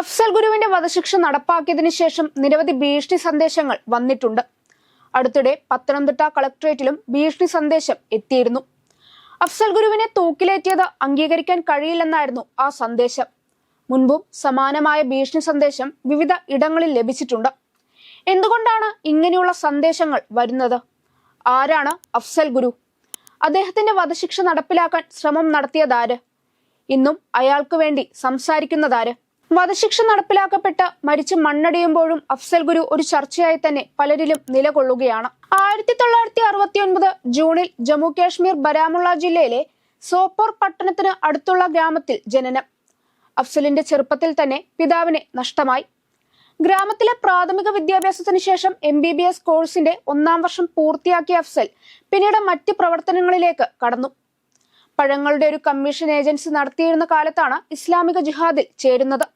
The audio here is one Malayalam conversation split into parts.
അഫ്സൽ ഗുരുവിന്റെ വധശിക്ഷ നടപ്പാക്കിയതിനു ശേഷം നിരവധി ഭീഷണി സന്ദേശങ്ങൾ വന്നിട്ടുണ്ട്. അടുത്തിടെ പത്തനംതിട്ട കളക്ടറേറ്റിലും ഭീഷണി സന്ദേശം എത്തിയിരുന്നു. അഫ്സൽ ഗുരുവിനെ തൂക്കിലേറ്റിയത് അംഗീകരിക്കാൻ കഴിയില്ലെന്നായിരുന്നു ആ സന്ദേശം. മുൻപും സമാനമായ ഭീഷണി സന്ദേശം വിവിധ ഇടങ്ങളിൽ ലഭിച്ചിട്ടുണ്ട്. എന്തുകൊണ്ടാണ് ഇങ്ങനെയുള്ള സന്ദേശങ്ങൾ വരുന്നത്? ആരാണ് അഫ്സൽ ഗുരു? അദ്ദേഹത്തിന്റെ വധശിക്ഷ നടപ്പിലാക്കാൻ ശ്രമം നടത്തിയതാര് ഇന്നും അയാൾക്ക് വേണ്ടി സംസാരിക്കുന്നതാര് വധശിക്ഷ നടപ്പിലാക്കപ്പെട്ട് മരിച്ച് മണ്ണടിയുമ്പോഴും അഫ്സൽ ഗുരു ഒരു ചർച്ചയായി തന്നെ പലരിലും നിലകൊള്ളുകയാണ്. ആയിരത്തി തൊള്ളായിരത്തി അറുപത്തി ഒൻപത് ജൂണിൽ ജമ്മു കാശ്മീർ ബരാമുള്ള ജില്ലയിലെ സോപ്പോർ പട്ടണത്തിന് അടുത്തുള്ള ഗ്രാമത്തിൽ ജനനം. അഫ്സലിന്റെ ചെറുപ്പത്തിൽ തന്നെ പിതാവിനെ നഷ്ടമായി. ഗ്രാമത്തിലെ പ്രാഥമിക വിദ്യാഭ്യാസത്തിന് ശേഷം എം ബി ബി എസ് കോഴ്സിന്റെ ഒന്നാം വർഷം പൂർത്തിയാക്കിയ അഫ്സൽ പിന്നീട് മറ്റ് പ്രവർത്തനങ്ങളിലേക്ക് കടന്നു. പഴങ്ങളുടെ ഒരു കമ്മീഷൻ ഏജൻസി നടത്തിയിരുന്ന കാലത്താണ് ഇസ്ലാമിക ജിഹാദിൽ ചേരുന്നത്.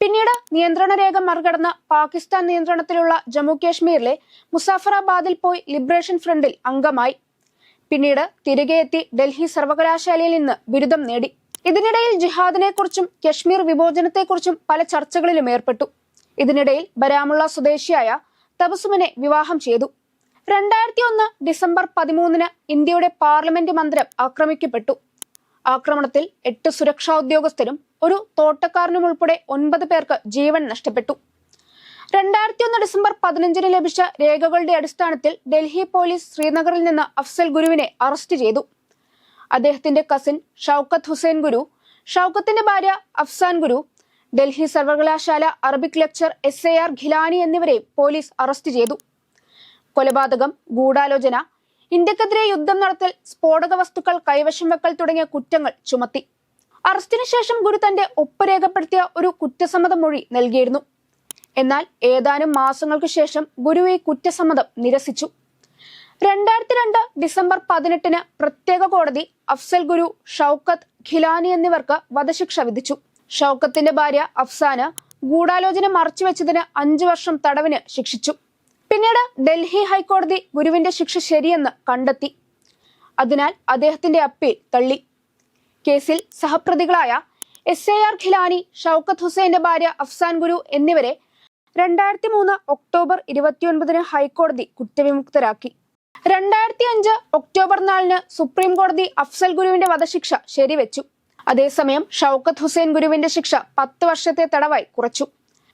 പിന്നീട് നിയന്ത്രണ രേഖ മറികടന്ന് പാകിസ്ഥാൻ നിയന്ത്രണത്തിലുള്ള ജമ്മു കാശ്മീരിലെ മുസാഫറാബാദിൽ പോയി ലിബറേഷൻ ഫ്രണ്ടിൽ അംഗമായി. പിന്നീട് തിരികെ എത്തി ഡൽഹി സർവകലാശാലയിൽ നിന്ന് ബിരുദം നേടി. ഇതിനിടയിൽ ജിഹാദിനെക്കുറിച്ചും കശ്മീർ വിമോചനത്തെക്കുറിച്ചും പല ചർച്ചകളിലും ഏർപ്പെട്ടു. ഇതിനിടയിൽ ബരാമുള്ള സ്വദേശിയായ തബസുമിനെ വിവാഹം ചെയ്തു. രണ്ടായിരത്തി ഒന്ന് ഡിസംബർ പതിമൂന്നിന് ഇന്ത്യയുടെ പാർലമെന്റ് മന്ദിരം ആക്രമിക്കപ്പെട്ടു. ആക്രമണത്തിൽ എട്ട് സുരക്ഷാ ഉദ്യോഗസ്ഥരും ഒരു തോട്ടക്കാരനും ഉൾപ്പെടെ ഒൻപത് പേർക്ക് ജീവൻ നഷ്ടപ്പെട്ടു. രണ്ടായിരത്തി ഒന്ന് ഡിസംബർ പതിനഞ്ചിന് ലഭിച്ച രേഖകളുടെ അടിസ്ഥാനത്തിൽ ഡൽഹി പോലീസ് ശ്രീനഗറിൽ നിന്ന് അഫ്സൽ ഗുരുവിനെ അറസ്റ്റ് ചെയ്തു. അദ്ദേഹത്തിന്റെ കസിൻ ഷൗക്കത്ത് ഹുസൈൻ ഗുരു ഷൗക്കത്തിന്റെ ഭാര്യ അഫ്സാൻ ഗുരു ഡൽഹി സർവകലാശാല Arabic lecturer S A R Geelani എന്നിവരെ പോലീസ് അറസ്റ്റ് ചെയ്തു. കൊലപാതകം ഗൂഢാലോചന ഇന്ത്യക്കെതിരെ യുദ്ധം നടത്തൽ സ്ഫോടക വസ്തുക്കൾ കൈവശം വെക്കൽ തുടങ്ങിയ കുറ്റങ്ങൾ ചുമത്തി. അറസ്റ്റിന് ശേഷം ഗുരു തന്റെ ഒപ്പ് രേഖപ്പെടുത്തിയ ഒരു കുറ്റസമ്മത മൊഴി നൽകിയിരുന്നു. എന്നാൽ ഏതാനും മാസങ്ങൾക്ക് ശേഷം ഗുരു ഈ കുറ്റസമ്മതം നിരസിച്ചു. രണ്ടായിരത്തി രണ്ട് ഡിസംബർ പതിനെട്ടിന് പ്രത്യേക കോടതി അഫ്സൽ ഗുരു ഷൗക്കത്ത് ഖിലാനി എന്നിവർക്ക് വധശിക്ഷ വിധിച്ചു. ഷൗക്കത്തിന്റെ ഭാര്യ അഫ്സാന് ഗൂഢാലോചന മറച്ചുവെച്ചതിന് അഞ്ചു വർഷം തടവിന് ശിക്ഷിച്ചു. പിന്നീട് ഡൽഹി ഹൈക്കോടതി ഗുരുവിന്റെ ശിക്ഷ ശരിയെന്ന് കണ്ടെത്തി. അതിനാൽ അദ്ദേഹത്തിന്റെ അപ്പീൽ തള്ളി. കേസിൽ സഹപ്രതികളായ S A R Geelani Shaukat ഹുസൈന്റെ ഭാര്യ അഫ്സാൻ ഗുരു എന്നിവരെ രണ്ടായിരത്തി മൂന്ന് ഒക്ടോബർ ഇരുപത്തിയൊൻപതിന് ഹൈക്കോടതി കുറ്റവിമുക്തരാക്കി. രണ്ടായിരത്തി അഞ്ച് ഒക്ടോബർ നാലിന് സുപ്രീം കോടതി അഫ്സൽ ഗുരുവിന്റെ വധശിക്ഷ ശരിവെച്ചു. അതേസമയം ഷൌക്കത്ത് ഹുസൈൻ ഗുരുവിന്റെ ശിക്ഷ പത്ത് വർഷത്തെ തടവായി കുറച്ചു.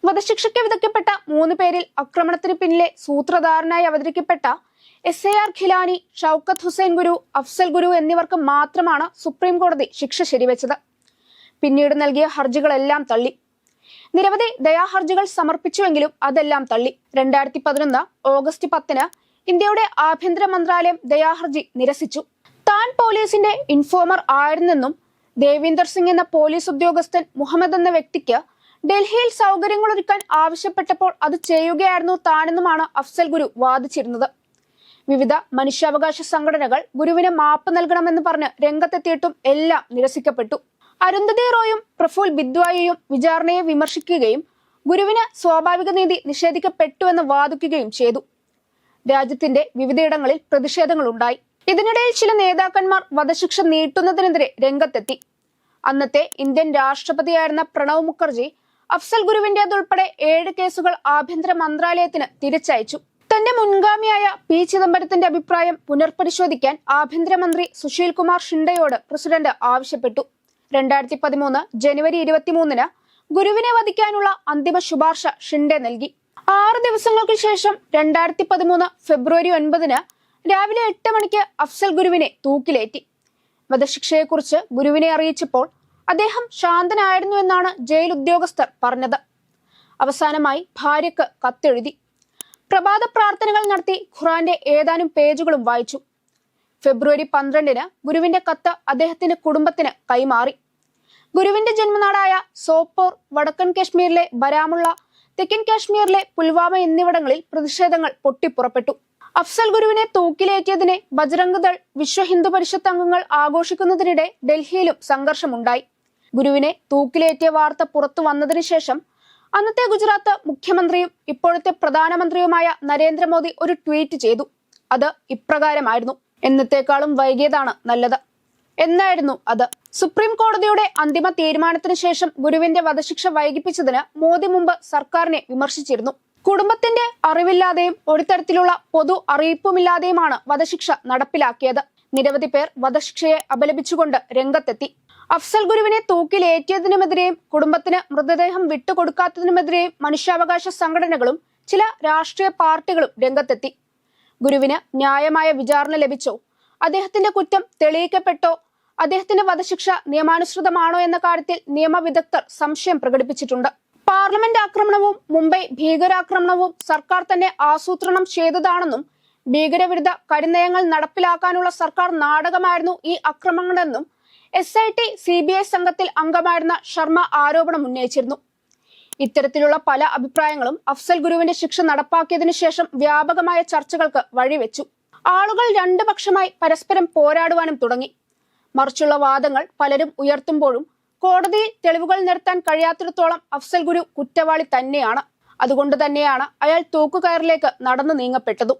വധശിക്ഷയ്ക്ക് വിധിക്കപ്പെട്ട മൂന്ന് പേരിൽ ആക്രമണത്തിന് പിന്നിലെ സൂത്രധാരനായി അവതരിക്കപ്പെട്ട S A R Geelani Shaukat Hussain Guru Afzal Guru എന്നിവർക്ക് മാത്രമാണ് സുപ്രീം കോടതി ശിക്ഷ ശരിവെച്ചത്. പിന്നീട് നൽകിയ ഹർജികളെല്ലാം തള്ളി. നിരവധി ദയാഹർജികൾ സമർപ്പിച്ചുവെങ്കിലും അതെല്ലാം തള്ളി. രണ്ടായിരത്തി പതിനൊന്ന് ഓഗസ്റ്റ് പത്തിന് ഇന്ത്യയുടെ ആഭ്യന്തര മന്ത്രാലയം ദയാഹർജി നിരസിച്ചു. താൻ പോലീസിന്റെ ഇൻഫോമർ ആയിരുന്നെന്നും ദേവീന്ദർ സിംഗ് എന്ന പോലീസ് ഉദ്യോഗസ്ഥൻ മുഹമ്മദ് എന്ന വ്യക്തിക്ക് ഡൽഹിയിൽ സൗകര്യങ്ങൾ ഒരുക്കാൻ ആവശ്യപ്പെട്ടപ്പോൾ അത് ചെയ്യുകയായിരുന്നു താനെന്നുമാണ് അഫ്സൽ ഗുരു വാദിച്ചിരുന്നത്. വിവിധ മനുഷ്യാവകാശ സംഘടനകൾ ഗുരുവിന് മാപ്പ് നൽകണമെന്ന് പറഞ്ഞ് രംഗത്തെത്തിയിട്ടും എല്ലാം നിരസിക്കപ്പെട്ടു. അരുന്ധതി റോയും പ്രഫുൽ ബിദ്വായിയും വിചാരണയെ വിമർശിക്കുകയും ഗുരുവിന് സ്വാഭാവിക നീതി നിഷേധിക്കപ്പെട്ടുവെന്ന് വാദിക്കുകയും ചെയ്തു. രാജ്യത്തിന്റെ വിവിധയിടങ്ങളിൽ പ്രതിഷേധങ്ങൾ ഉണ്ടായി ഇതിനിടയിൽ ചില നേതാക്കന്മാർ വധശിക്ഷ നീട്ടുന്നതിനെതിരെ രംഗത്തെത്തി. അന്നത്തെ ഇന്ത്യൻ രാഷ്ട്രപതിയായിരുന്ന പ്രണവ് മുഖർജി അഫ്സൽ ഗുരുവിന്റേതുൾപ്പെടെ ഏഴ് കേസുകൾ ആഭ്യന്തര മന്ത്രാലയത്തിന് തിരിച്ചയച്ചു. തന്റെ മുൻഗാമിയായ പി ചിദംബരത്തിന്റെ അഭിപ്രായം പുനർപരിശോധിക്കാൻ ആഭ്യന്തരമന്ത്രി സുശീൽ കുമാർ ഷിൻഡയോട് പ്രസിഡന്റ് ആവശ്യപ്പെട്ടു. രണ്ടായിരത്തി പതിമൂന്ന് ജനുവരി ഇരുപത്തിമൂന്നിന് ഗുരുവിനെ വധിക്കാനുള്ള അന്തിമ ശുപാർശ ഷിൻഡെ നൽകി. ആറ് ദിവസങ്ങൾക്ക് ശേഷം രണ്ടായിരത്തി പതിമൂന്ന് ഫെബ്രുവരി ഒൻപതിന് രാവിലെ എട്ട് മണിക്ക് അഫ്സൽ ഗുരുവിനെ തൂക്കിലേറ്റി. വധശിക്ഷയെക്കുറിച്ച് ഗുരുവിനെ അറിയിച്ചപ്പോൾ അദ്ദേഹം ശാന്തനായിരുന്നു എന്നാണ് ജയിൽ ഉദ്യോഗസ്ഥർ പറഞ്ഞത്. അവസാനമായി ഭാര്യക്ക് കത്തെഴുതി. പ്രഭാത പ്രാർത്ഥനകൾ നടത്തി ഖുറാന്റെ ഏതാനും പേജുകളും വായിച്ചു. ഫെബ്രുവരി പന്ത്രണ്ടിന് ഗുരുവിന്റെ കത്ത് അദ്ദേഹത്തിന്റെ കുടുംബത്തിന് കൈമാറി. ഗുരുവിന്റെ ജന്മനാടായ സോപ്പോർ വടക്കൻ കാശ്മീരിലെ ബരാമുള്ള തെക്കൻ കാശ്മീരിലെ പുൽവാമ എന്നിവിടങ്ങളിൽ പ്രതിഷേധങ്ങൾ പൊട്ടിപ്പുറപ്പെട്ടു. അഫ്സൽ ഗുരുവിനെ തൂക്കിലേറ്റിയതിനെ ബജറംഗ് ദൾ വിശ്വ ഹിന്ദു പരിഷത്ത് അംഗങ്ങൾ ആഘോഷിക്കുന്നതിനിടെ ഡൽഹിയിലും സംഘർഷമുണ്ടായി. ഗുരുവിനെ തൂക്കിലേറ്റിയ വാർത്ത പുറത്തു വന്നതിനു ശേഷം അന്നത്തെ ഗുജറാത്ത് മുഖ്യമന്ത്രിയും ഇപ്പോഴത്തെ പ്രധാനമന്ത്രിയുമായ നരേന്ദ്രമോദി ഒരു ട്വീറ്റ് ചെയ്തു. അത് ഇപ്രകാരമായിരുന്നു. എന്നത്തേക്കാളും വൈകിയതാണ് നല്ലത്. എന്നായിരുന്നു അത്. സുപ്രീം കോടതിയുടെ അന്തിമ തീരുമാനത്തിന് ശേഷം ഗുരുവിന്റെ വധശിക്ഷ വൈകിപ്പിച്ചതിന് മോദി മുമ്പ് സർക്കാരിനെ വിമർശിച്ചിരുന്നു. കുടുംബത്തിന്റെ അറിവില്ലാതെയും ഒരു തരത്തിലുള്ള പൊതു അറിയിപ്പുമില്ലാതെയുമാണ് വധശിക്ഷ നടപ്പിലാക്കിയത്. നിരവധി പേർ വധശിക്ഷയെ അപലപിച്ചുകൊണ്ട് രംഗത്തെത്തി. അഫ്സൽ ഗുരുവിനെ തൂക്കിലേറ്റിയതിനുമെതിരെയും കുടുംബത്തിന് മൃതദേഹം വിട്ടുകൊടുക്കാത്തതിനുമെതിരെയും മനുഷ്യാവകാശ സംഘടനകളും ചില രാഷ്ട്രീയ പാർട്ടികളും രംഗത്തെത്തി. ഗുരുവിന് ന്യായമായ വിചാരണ ലഭിച്ചോ? അദ്ദേഹത്തിന്റെ കുറ്റം തെളിയിക്കപ്പെട്ടോ? അദ്ദേഹത്തിന്റെ വധശിക്ഷ നിയമാനുസൃതമാണോ എന്ന കാര്യത്തിൽ നിയമവിദഗ്ധർ സംശയം പ്രകടിപ്പിച്ചിട്ടുണ്ട്. പാർലമെന്റ് ആക്രമണവും മുംബൈ ഭീകരാക്രമണവും സർക്കാർ തന്നെ ആസൂത്രണം ചെയ്തതാണെന്നും ഭീകരവിരുദ്ധ കരിനയങ്ങൾ നടപ്പിലാക്കാനുള്ള സർക്കാർ നാടകമായിരുന്നു ഈ ആക്രമണങ്ങളെന്നും S I T C B I സംഘത്തിൽ അംഗമായിരുന്ന ശർമ്മ ആരോപണം ഉന്നയിച്ചിരുന്നു. ഇത്തരത്തിലുള്ള പല അഭിപ്രായങ്ങളും അഫ്സൽ ഗുരുവിന്റെ ശിക്ഷ നടപ്പാക്കിയതിനു ശേഷം വ്യാപകമായ ചർച്ചകൾക്ക് വഴിവെച്ചു. ആളുകൾ രണ്ടു പക്ഷമായി പരസ്പരം പോരാടുവാനും തുടങ്ങി. മറിച്ചുള്ള വാദങ്ങൾ പലരും ഉയർത്തുമ്പോഴും കോടതിയിൽ തെളിവുകൾ നിരത്താൻ കഴിയാത്തിടത്തോളം അഫ്സൽ ഗുരു കുറ്റവാളി തന്നെയാണ്. അതുകൊണ്ട് തന്നെയാണ് അയാൾ തൂക്കുകയറിലേക്ക് നടന്നു നീങ്ങപ്പെട്ടതും.